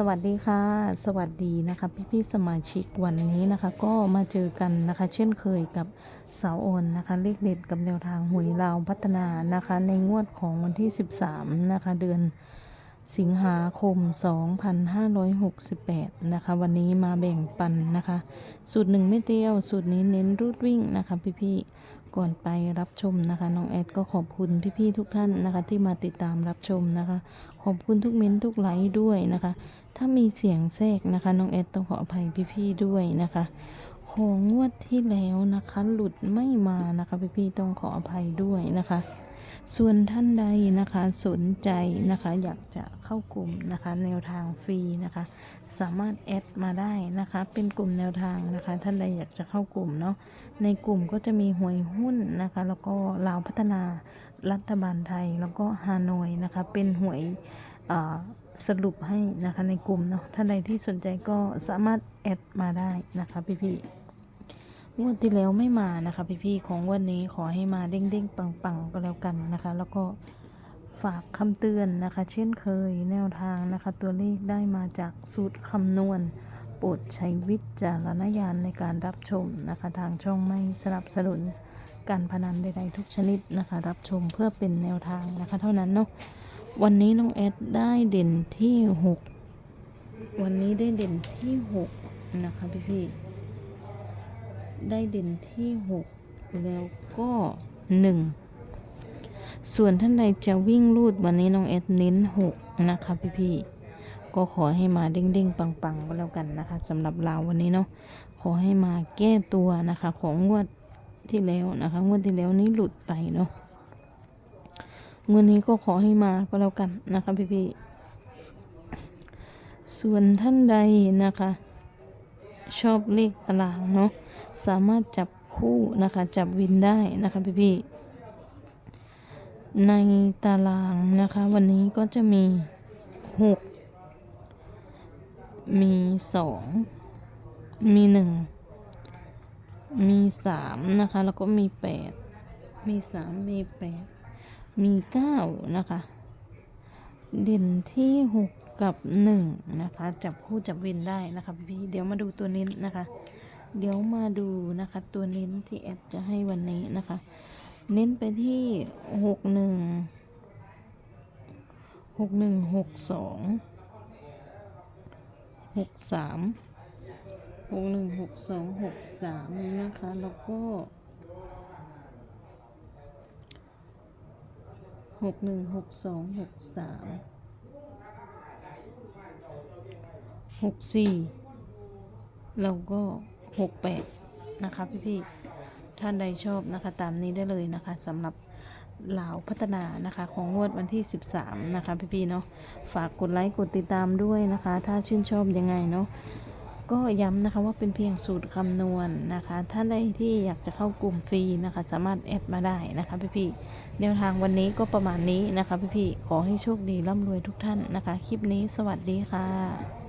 สวัสดีค่ะ สวัสดีนะคะพี่พี่ๆสมาชิกวันนี้นะคะ ก็มาเจอกันนะคะ เช่นเคยกับสาวโอนนะคะเลขเด็ดกับแนวทางหวยลาวพัฒนานะคะ ในงวดของวันที่ 13 นะคะ เดือน สิงหาคม 2568 นะคะ วันนี้มาแบ่งปันนะคะ สูตรหนึ่งไม่เตี้ยว สูตรนี้เน้นรูดวิ่งนะคะพี่ๆ ก่อนไปรับชมนะคะ น้องแอดก็ขอบคุณพี่ๆ ทุกท่านนะคะ ที่มาติดตามรับชมนะคะ ขอบคุณทุกเม้นท์ทุกไลค์ด้วยนะคะ ถ้ามีเสียงแทรกนะคะ น้องแอดต้องขออภัยพี่ๆ ด้วยนะคะของงวดที่แล้วนะคะ หลุดไม่มานะคะพี่ๆ ต้องขออภัยด้วยนะคะ ส่วนท่านใดนะคะสนใจนะคะอยากจะเข้ากลุ่มนะคะแนวทางฟรีนะคะ สามารถแอดมาได้นะคะเป็นกลุ่มแนวทางนะคะ ท่านใดอยากจะเข้ากลุ่มเนาะในกลุ่มก็จะมีหวยหุ้นนะคะ แล้วก็ลาวพัฒนารัฐบาลไทยแล้วก็ฮานอยนะคะ เป็นหวยสรุปให้นะคะในกลุ่มเนาะท่านใดที่สนใจก็สามารถแอดมาได้นะคะพี่ๆ งวดที่แล้วไม่มานะคะ พี่ๆของวันนี้ขอให้มาเด้งๆปังๆก็แล้วกันนะคะ แล้วก็ฝากคำเตือนนะคะ เช่นเคยแนวทางนะคะ ตัวเลขได้มาจากสูตรคำนวณโปรดใช้วิจารณญาณในการรับชมนะคะ ทางช่องไม่สนับสนุนการพนันใดๆทุกชนิดนะคะ รับชมเพื่อเป็นแนวทางนะคะ เท่านั้นเนาะวันนี้น้องแอดได้เด่นที่หกวันนี้ได้เด่นที่หกนะคะพี่ๆ ได้เด่นที่หกแล้วก็หนึ่งส่วนท่านใดจะวิ่งลูดวันนี้น้องเอสเน้นหกนะคะพี่ๆก็ขอให้มาเด้งๆ ปังๆ ก็แล้วกันนะคะสำหรับเราวันนี้เนาะขอให้มาแก้ตัวนะคะของงวดที่แล้วนะคะงวดที่แล้วนี้หลุดไปเนาะงวดนี้ก็ขอให้มาก็แล้วกันนะคะพี่ๆส่วนท่านใดนะคะ ชอบเลขตารางเนาะสามารถจับคู่นะคะจับวินได้นะคะพี่พี่ๆในตารางนะคะ วันนี้ก็จะมีหกมีสองมีหนึ่งมีสามนะคะ แล้วก็มีแปดมีสามมีแปดมีเก้านะคะ เด่นที่ห กับหนึ่งนะคะ จับคู่จับวินได้นะคะพี่เดี๋ยวมาดูตัวเน้นนะคะ เดี๋ยวมาดูนะคะ ตัวเน้นที่แอดจะให้วันนี้นะคะ เน้นไปที่หกหนึ่งหกหนึ่งหกสองหกสามหกหนึ่งหกสองหกสามนะคะ แล้วก็หกหนึ่งหกสองหกสาม หกสี่แล้วก็หกแปดนะคะพี่พี่ท่านใดชอบนะคะตามนี้ได้เลยนะคะสำหรับเหล่าวพัฒนานะคะของงวดวันที่ 13 นะคะพี่พี่ๆเนาะฝากกดไลค์กดติดตามด้วยนะคะ ถ้าชื่นชอบยังไงเนาะก็ย้ำนะคะว่าเป็นเพียงสูตรคำนวณนะคะท่านใดที่อยากจะเข้ากลุ่มฟรีนะคะ สามารถแอดมาได้นะคะพี่พี่ๆแนวทางวันนี้ก็ประมาณนี้นะคะพี่พี่ๆขอให้โชคดีร่ำรวยทุกท่านนะคะ คลิปนี้สวัสดีค่ะ